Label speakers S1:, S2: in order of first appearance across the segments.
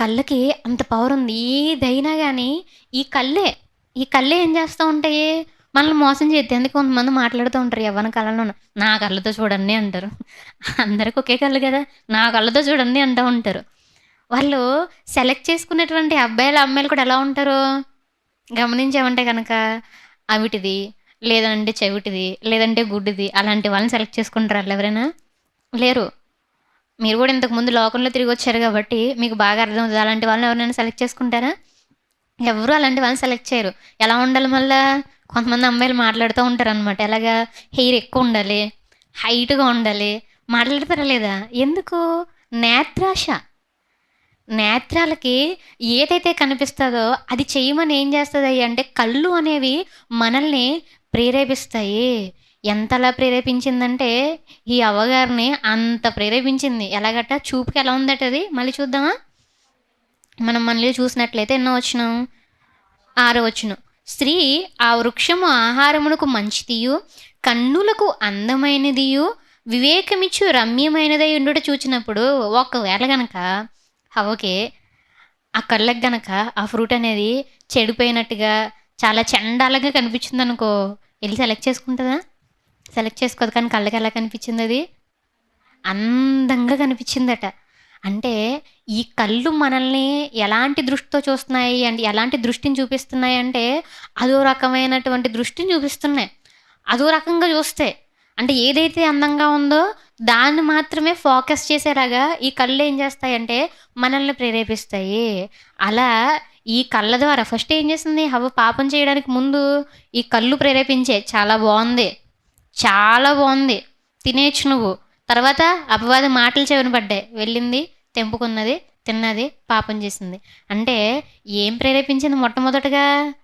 S1: కళ్ళకి అంత పవర్ ఉంది. ఏదైనా కానీ ఈ కళ్ళే ఈ కళ్ళే ఏం చేస్తూ ఉంటాయి? మనల్ని మోసం చేస్తే ఎందుకు కొంతమంది మాట్లాడుతూ ఉంటారు యవ్వన కళలో నా కళ్ళతో చూడండి అంటారు. అందరికి ఒకే కళ్ళు కదా? నా కళ్ళతో చూడండి అంటూ ఉంటారు. వాళ్ళు సెలెక్ట్ చేసుకునేటువంటి అబ్బాయిలు అమ్మాయిలు కూడా ఎలా ఉంటారు? గమనించామంటే కనుక అవిటిది లేదంటే చెవిటిది లేదంటే గుడ్డిది అలాంటి వాళ్ళని సెలెక్ట్ చేసుకుంటారు వాళ్ళు ఎవరైనా? లేరు. మీరు కూడా ఇంతకుముందు లోకంలో తిరిగి వచ్చారు కాబట్టి మీకు బాగా అర్థమవుతుంది అలాంటి వాళ్ళని ఎవరినైనా సెలెక్ట్ చేసుకుంటారా? ఎవరు అలాంటి వాళ్ళని సెలెక్ట్ చేయరు. ఎలా ఉండాలి మళ్ళా? కొంతమంది అమ్మాయిలు మాట్లాడుతూ ఉంటారు అనమాట ఎలాగా? హెయిర్ ఎక్కువ ఉండాలి హైట్గా ఉండాలి. మాట్లాడతారా లేదా? ఎందుకు? నేత్రాశ. నేత్రాలకి ఏదైతే కనిపిస్తుందో అది చేయమని ఏం చేస్తుంది అంటే కళ్ళు అనేవి మనల్ని ప్రేరేపిస్తాయి. ఎంతలా ప్రేరేపించిందంటే ఈ అవ్వగారిని అంత ప్రేరేపించింది. ఎలాగట? చూపుకి ఎలా ఉందట అది? మళ్ళీ చూద్దామా? మనం మళ్ళీ చూసినట్లయితే ఎన్నో వచ్చినాం ఆరో వచ్చును స్త్రీ ఆ వృక్షము ఆహారమునకు మంచిదియు కన్నులకు అందమైనదియు వివేకమిచ్చు రమ్యమైనదై ఉండుట చూచినప్పుడు ఒకవేళ గనక హవకే ఆ కళ్ళకి గనక ఆ ఫ్రూట్ అనేది చెడిపోయినట్టుగా చాలా చండాలంగా కనిపించింది అనుకో వెళ్ళి సెలెక్ట్ చేసుకుంటుందా? సెలెక్ట్ చేసుకోదు కానీ కళ్ళకి ఎలా కనిపించింది అది? అందంగా కనిపించిందట. అంటే ఈ కళ్ళు మనల్ని ఎలాంటి దృష్టితో చూస్తున్నాయి అంటే ఎలాంటి దృష్టిని చూపిస్తున్నాయి అంటే అదో రకమైనటువంటి దృష్టిని చూపిస్తున్నాయి. అదో రకంగా చూస్తే అంటే ఏదైతే అందంగా ఉందో దాన్ని మాత్రమే ఫోకస్ చేసేలాగా ఈ కళ్ళు ఏం చేస్తాయంటే మనల్ని ప్రేరేపిస్తాయి. అలా ఈ కళ్ళ ద్వారా ఫస్ట్ ఏం చేసింది? హవ పాపం చేయడానికి ముందు ఈ కళ్ళు ప్రేరేపించే. చాలా బాగుంది. చాలా బాగుంది. తినేచ్చు నువ్వు. తర్వాత అపవాది మాటలు చెవినపడ్డాయి వెళ్ళింది తెంపుకున్నది తిన్నది పాపం చేసింది. అంటే ఏం ప్రేరేపించింది మొట్టమొదటగా?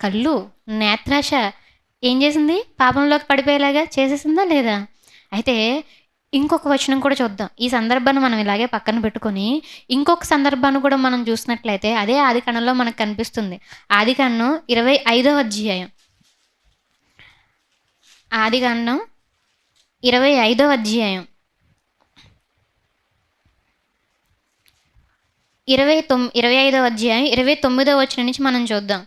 S1: కళ్ళు నేత్రాశ. ఏం చేసింది? పాపంలోకి పడిపోయేలాగా చేసేసిందా లేదా? అయితే ఇంకొక వచనం కూడా చూద్దాం. ఈ సందర్భాన్ని మనం ఇలాగే పక్కన పెట్టుకొని ఇంకొక సందర్భాన్ని కూడా మనం చూసినట్లయితే అదే ఆది కణంలో మనకు కనిపిస్తుంది. ఆది కన్నం ఇరవై ఐదవ అధ్యాయం. ఆదిగాండం ఇరవై ఐదవ అధ్యాయం. ఇరవై తొమ్ ఇరవై ఐదవ అధ్యాయం ఇరవై తొమ్మిదవ వచ్చిన నుంచి మనం చూద్దాం.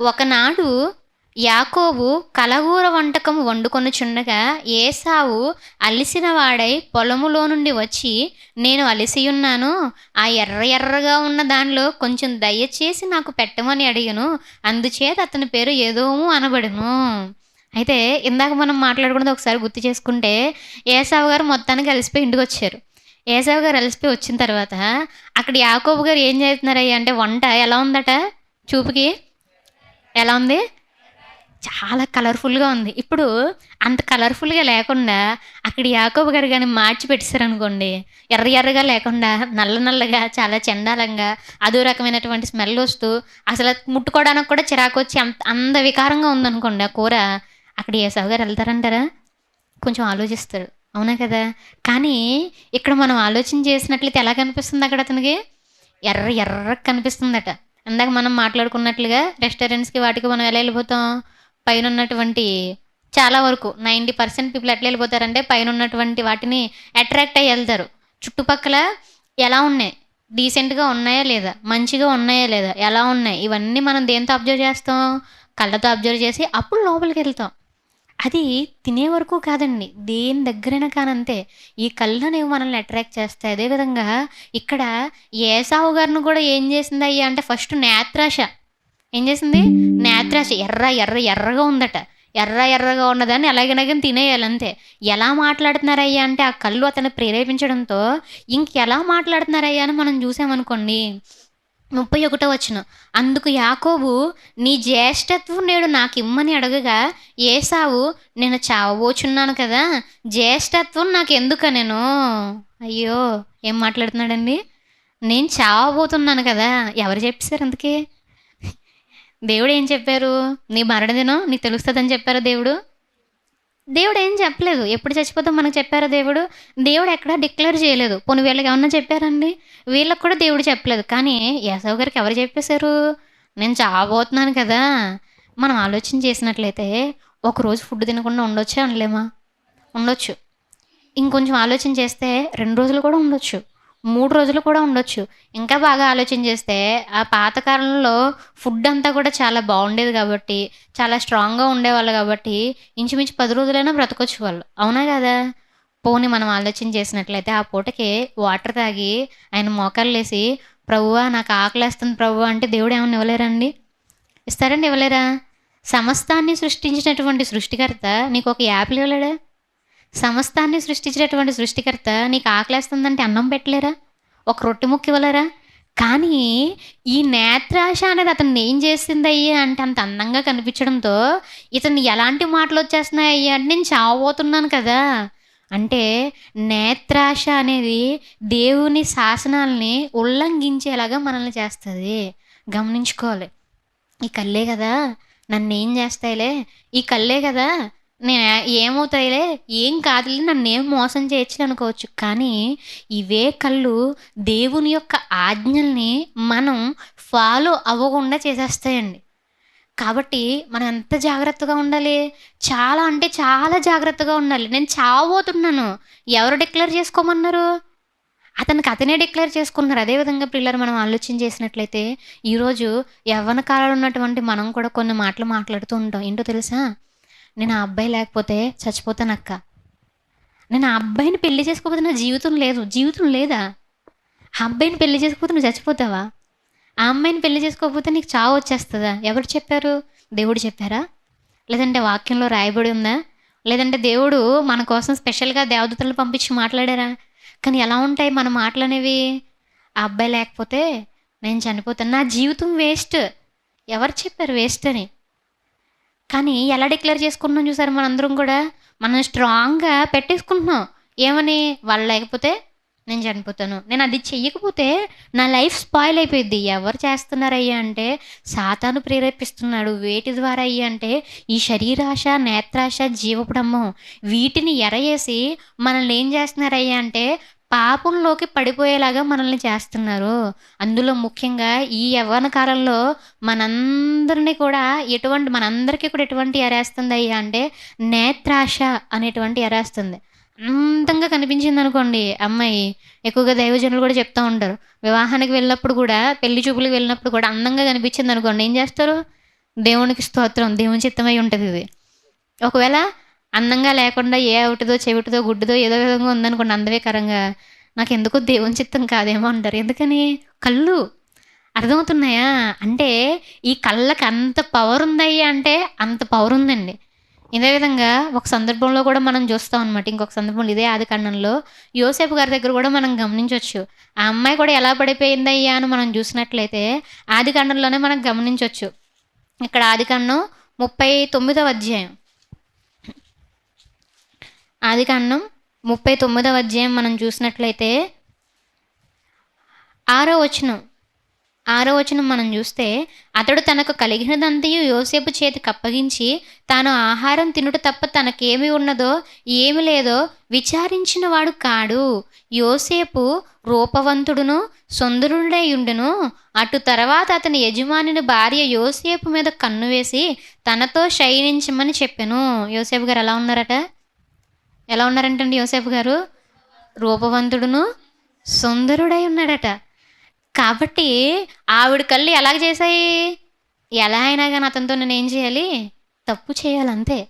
S1: ఒకనాడు యాకోబు కలగూర వంటకం వండుకొనుచుండగా ఏసావు అలిసిన వాడై పొలములో నుండి వచ్చి నేను అలిసియున్నాను ఆ ఎర్ర ఎర్రగా ఉన్న దానిలో కొంచెం దయచేసి నాకు పెట్టమని అడిగను అందుచేత అతని పేరు ఏదోము అనబడును. అయితే ఇందాక మనం మాట్లాడుకున్నది ఒకసారి గుర్తు చేసుకుంటే ఏసావు గారు మొత్తానికి అలసిపోయి ఇంటికి వచ్చారు ఏసావు గారు అలసిపోయి వచ్చిన తర్వాత అక్కడ యాకోబు గారు ఏం చేస్తున్నారయ్యా అంటే వంట ఎలా ఉందట? చూపుకి? ఎలా ఉంది? చాలా కలర్ఫుల్గా ఉంది. ఇప్పుడు అంత కలర్ఫుల్గా లేకుండా అక్కడ యాకోబు గారు కానీ మార్చి పెట్టేశారనుకోండి ఎర్ర ఎర్రగా లేకుండా నల్ల నల్లగా చాలా చండాలంగా అదో రకమైనటువంటి స్మెల్ వస్తూ అసలు ముట్టుకోవడానికి కూడా చిరాకు వచ్చి అంత అంత వికారంగా ఉందనుకోండి ఆ కూర అక్కడ ఏసావు గారు వెళ్తారంటారా? కొంచెం ఆలోచిస్తారు. అవునా కదా? కానీ ఇక్కడ మనం ఆలోచన చేసినట్లయితే ఎలా కనిపిస్తుంది అక్కడ అతనికి? ఎర్ర ఎర్ర కనిపిస్తుందట. ఇందాక మనం మాట్లాడుకున్నట్లుగా రెస్టారెంట్స్కి వాటికి మనం ఎలా వెళ్ళిపోతాం? పైన ఉన్నటువంటి చాలా వరకు నైంటీ పర్సెంట్ పీపుల్ ఎట్లా వెళ్ళిపోతారంటే పైన ఉన్నటువంటి వాటిని అట్రాక్ట్ అయ్యి వెళ్తారు. చుట్టుపక్కల ఎలా ఉన్నాయి? డీసెంట్గా ఉన్నాయా లేదా? మంచిగా ఉన్నాయా లేదా? ఎలా ఉన్నాయి? ఇవన్నీ మనం దేంతో అబ్జర్వ్ చేస్తాం? కళ్ళతో అబ్జర్వ్ చేసి అప్పుడు లోపలికి వెళ్తాం. అది తినే వరకు కాదండి. దేని దగ్గరైనా కానంతే ఈ కళ్ళు అనేవి మనల్ని అట్రాక్ట్ చేస్తాయి. అదేవిధంగా ఇక్కడ ఏసావు గారిని కూడా ఏం చేసింది అయ్యా అంటే ఫస్ట్ నేత్రాశ. ఏం చేసింది? నేత్రాశ ఎర్ర ఎర్ర ఎర్రగా ఉందట. ఎర్ర ఎర్రగా ఉన్నదాన్ని ఎలాగనగని తినేయాలి అంతే. ఎలా మాట్లాడుతున్నారయ్యా అంటే ఆ కళ్ళు అతను ప్రేరేపించడంతో ఇంకెలా మాట్లాడుతున్నారయ్యా అని మనం చూసామనుకోండి. ముప్పై ఒకటో వచ్చిన అందుకు యాకోబు నీ జ్యేష్ఠత్వం నేడు నాకు ఇమ్మని అడగగా ఏసావు నేను చావబోచున్నాను కదా జ్యేష్ఠత్వం నాకు ఎందుక నేను? అయ్యో ఏం మాట్లాడుతున్నాడండి? నేను చావబోతున్నాను కదా ఎవరు చెప్పేశారు అందుకే? దేవుడు ఏం చెప్పారు? నీ మరణదినం నీకు తెలుస్తుందని చెప్పారు దేవుడు? దేవుడు ఏం చెప్పలేదు. ఎప్పుడు చచ్చిపోతాం మనకు చెప్పారా దేవుడు? దేవుడు ఎక్కడా డిక్లేర్ చేయలేదు. పోనీ వీళ్ళకి ఏమన్నా చెప్పారండి? వీళ్ళకి కూడా దేవుడు చెప్పలేదు. కానీ యాసవ్ గారికి ఎవరు చెప్పేశారు? నేను చావబోతున్నాను కదా. మనం ఆలోచన చేసినట్లయితే ఒకరోజు ఫుడ్ తినకుండా ఉండొచ్చా అనలేమా? ఉండొచ్చు. ఇంకొంచెం ఆలోచన చేస్తే రెండు రోజులు కూడా ఉండొచ్చు. మూడు రోజులు కూడా ఉండొచ్చు. ఇంకా బాగా ఆలోచన చేస్తే ఆ పాత కాలంలో ఫుడ్ అంతా కూడా చాలా బాగుండేది కాబట్టి చాలా స్ట్రాంగ్గా ఉండేవాళ్ళు కాబట్టి ఇంచుమించు పది రోజులైనా బ్రతకొచ్చు వాళ్ళు. అవునా కదా? పోనీ మనం ఆలోచన చేసినట్లయితే ఆ పూటకి వాటర్ తాగి ఆయన మోకాళ్ళు లేసి ప్రభువా నాకు ఆకలేస్తుంది ప్రభు అంటే దేవుడు ఏమైనా ఇవ్వలేరండి? ఇస్తారండి ఇవ్వలేరా? సమస్తాన్ని సృష్టించినటువంటి సృష్టికర్త నీకు ఒక యాపిల్ ఇవ్వలేడా? సమస్తాన్ని సృష్టించినటువంటి సృష్టికర్త నీకు ఆకలేస్తుందంటే అన్నం పెట్టలేరా? ఒక రొట్టె ముక్క ఇవ్వలేరా? కానీ ఈ నేత్రాశ అనేది అతన్ని ఏం చేసింది అయ్యి అంటే అంత అందంగా కనిపించడంతో ఇతను ఎలాంటి మాటలు వచ్చేస్తున్నాయి అయ్యి అంటే నేను చావబోతున్నాను కదా. అంటే నేత్రాశ అనేది దేవుని శాసనాల్ని ఉల్లంఘించేలాగా మనల్ని చేస్తుంది. గమనించుకోవాలి. ఈ కళ్ళే కదా. నన్ను ఏం చేస్తాయిలే? ఈ కళ్ళే కదా. నేను? ఏమవుతాయిలే? ఏం కాదులే నన్ను ఏం మోసం చేయొచ్చు అనుకోవచ్చు కానీ ఇవే కళ్ళు దేవుని యొక్క ఆజ్ఞల్ని మనం ఫాలో అవ్వకుండా చేసేస్తాయండి. కాబట్టి మనం ఎంత జాగ్రత్తగా ఉండాలి? చాలా అంటే చాలా జాగ్రత్తగా ఉండాలి. నేను చావబోతున్నాను. ఎవరు డిక్లేర్ చేసుకోమన్నారు? అతనికి అతనే డిక్లేర్ చేసుకున్నారు. అదేవిధంగా పిల్లలు మనం ఆలోచన చేసినట్లయితే ఈరోజు యవ్వన కాలంలో ఉన్నటువంటి మనం కూడా కొన్ని మాటలు మాట్లాడుతూ ఉంటాం. ఏంటో తెలుసా? నేను ఆ అబ్బాయి లేకపోతే చచ్చిపోతాను అక్క. నేను ఆ అబ్బాయిని పెళ్ళి చేసుకోకపోతే నా జీవితం లేదు. జీవితం లేదా? ఆ అబ్బాయిని పెళ్ళి చేసుకోకపోతే నువ్వు చచ్చిపోతావా? ఆ అమ్మాయిని పెళ్ళి చేసుకోకపోతే నీకు చావు వచ్చేస్తుందా? ఎవరు చెప్పారు? దేవుడు చెప్పారా? లేదంటే వాక్యంలో రాయబడి ఉందా? లేదంటే దేవుడు మన కోసం స్పెషల్గా దేవదూతలు పంపించి మాట్లాడారా? కానీ ఎలా ఉంటాయి మన మాటలు అనేవి ఆ అబ్బాయి లేకపోతే నేను చనిపోతాను. నా జీవితం వేస్ట్. ఎవరు చెప్పారు వేస్ట్ అని? కానీ ఎలా డిక్లేర్ చేసుకుంటున్నాం చూసారు మనందరం కూడా? మనం స్ట్రాంగ్గా పెట్టేసుకుంటున్నాం. ఏమని? వాళ్ళు లేకపోతే నేను చనిపోతాను. నేను అది చెయ్యకపోతే నా లైఫ్ స్పాయిల్ అయిపోయింది ఎవరు చేస్తున్నారయ్యా అంటే సాతాను ప్రేరేపిస్తున్నాడు. వేటి ద్వారా అయ్యా అంటే ఈ శరీరాశ నేత్రాశ జీవపడమ్మం వీటిని ఎరయేసి మనల్ని ఏం చేస్తున్నారయ్యా అంటే పాపంలోకి పడిపోయేలాగా మనల్ని చేస్తున్నారు. అందులో ముఖ్యంగా ఈ యవ్వన కాలంలో మనందరినీ కూడా ఎటువంటి మనందరికీ కూడా ఎటువంటి ఎరేస్తుంది అయ్యా అంటే నేత్రాశ అనేటువంటి ఎరేస్తుంది అందంగా కనిపించింది అనుకోండి అమ్మాయి. ఎక్కువగా దైవజనులు కూడా చెప్తూ ఉంటారు. వివాహానికి వెళ్ళినప్పుడు కూడా పెళ్ళి చూపులకు వెళ్ళినప్పుడు కూడా అందంగా కనిపించింది అనుకోండి ఏం చేస్తారు? దేవునికి స్తోత్రం దేవుని చిత్తమై ఉంటుంది ఇది. ఒకవేళ అందంగా లేకుండా ఏ అవుటిదో చెవిటిదో గుడ్డుదో ఏదో విధంగా ఉందనుకోండి అందవికరంగా నాకు ఎందుకో దేవుని చిత్తం కాదేమో అంటారు. ఎందుకని? కళ్ళు అర్థమవుతున్నాయా? అంటే ఈ కళ్ళకి అంత పవర్ ఉందయ్యా అంటే అంత పవర్ ఉందండి. ఇదే విధంగా ఒక సందర్భంలో కూడా మనం చూస్తాం అనమాట ఇంకొక సందర్భంలో ఇదే ఆది కాండంలో యోసేపు గారి దగ్గర కూడా మనం గమనించవచ్చు ఆ అమ్మాయి కూడా ఎలా పడిపోయిందయ్యా అని మనం చూసినట్లయితే ఆది కాండంలోనే మనం గమనించవచ్చు ఇక్కడ ఆది కాండం ముప్పై తొమ్మిదవ అధ్యాయం. ఆది కాండం ముప్పై తొమ్మిదవ అధ్యాయం మనం చూసినట్లయితే ఆరో వచనం ఆరో వచనం మనం చూస్తే అతడు తనకు కలిగినదంతయు యోసేపు చేతికి అప్పగించి తాను ఆహారం తినుట తప్ప తనకేమి ఉన్నదో ఏమి లేదో విచారించిన వాడు కాడు. యోసేపు రూపవంతుడును సుందరుడై ఉండును అటు తర్వాత అతని యజమానిని భార్య యోసేపు మీద కన్ను వేసి తనతో శయనించమని చెప్పాను. యోసేపు గారు ఎలా ఉన్నారట? ఎలా ఉన్నారంటండి యోసేపు గారు? రూపవంతుడును సుందరుడై ఉన్నాడట. కాబట్టి ఆవిడ కళ్ళు ఎలాగ చేశాయి? ఎలా అయినా కానీ అతనితో నేను ఏం చేయాలి? తప్పు చేయాలంతే.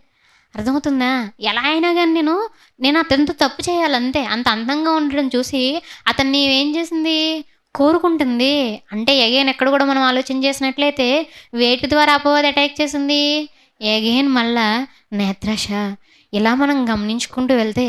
S1: అర్థమవుతుందా? ఎలా అయినా కానీ నేను నేను అతనితో తప్పు చేయాలంతే. అంత అందంగా ఉండడం చూసి అతన్ని ఏం చేసింది? కోరుకుంటుంది. అంటే ఎగైన్ ఎక్కడ కూడా మనం ఆలోచన చేసినట్లయితే వేటి ద్వారా అపవాది అటాక్ చేసింది? ఎగైన్ మళ్ళా నేత్రాశ ఇలా మనం గమనించుకుంటూ వెళ్తే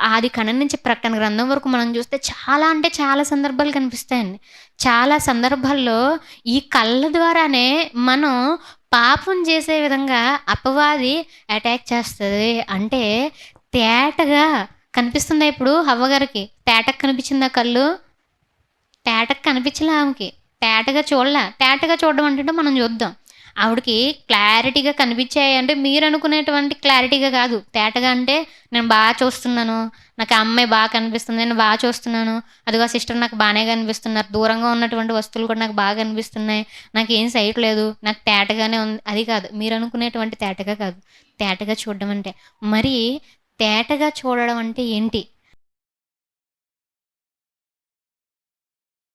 S1: ఆది కణం నుంచి ప్రకటన గ్రంథం వరకు మనం చూస్తే చాలా అంటే చాలా సందర్భాలు కనిపిస్తాయండి. చాలా సందర్భాల్లో ఈ కళ్ళ ద్వారానే మనం పాపం చేసే విధంగా అపవాది అటాక్ చేస్తుంది. అంటే తేటగా కనిపిస్తుందా ఇప్పుడు హవ్వగారికి తేటకు కనిపించిందా కళ్ళు? తేటకు కనిపించలే ఆమెకి? తేటగా చూడలే? తేటగా చూడడం అంటే మనం చూద్దాం. ఆవిడకి క్లారిటీగా కనిపించాయి అంటే మీరు అనుకునేటువంటి క్లారిటీగా కాదు. తేటగా అంటే నేను బాగా చూస్తున్నాను నాకు ఆ అమ్మాయి బాగా కనిపిస్తుంది నేను బాగా చూస్తున్నాను అదిగో సిస్టర్ నాకు బాగానే కనిపిస్తున్నారు దూరంగా ఉన్నటువంటి వస్తువులు కూడా నాకు బాగా కనిపిస్తున్నాయి నాకు ఏం సైట్ లేదు నాకు తేటగానే ఉంది అది కాదు మీరు అనుకునేటువంటి తేటగా కాదు. తేటగా చూడడం అంటే మరి తేటగా చూడడం అంటే ఏంటి?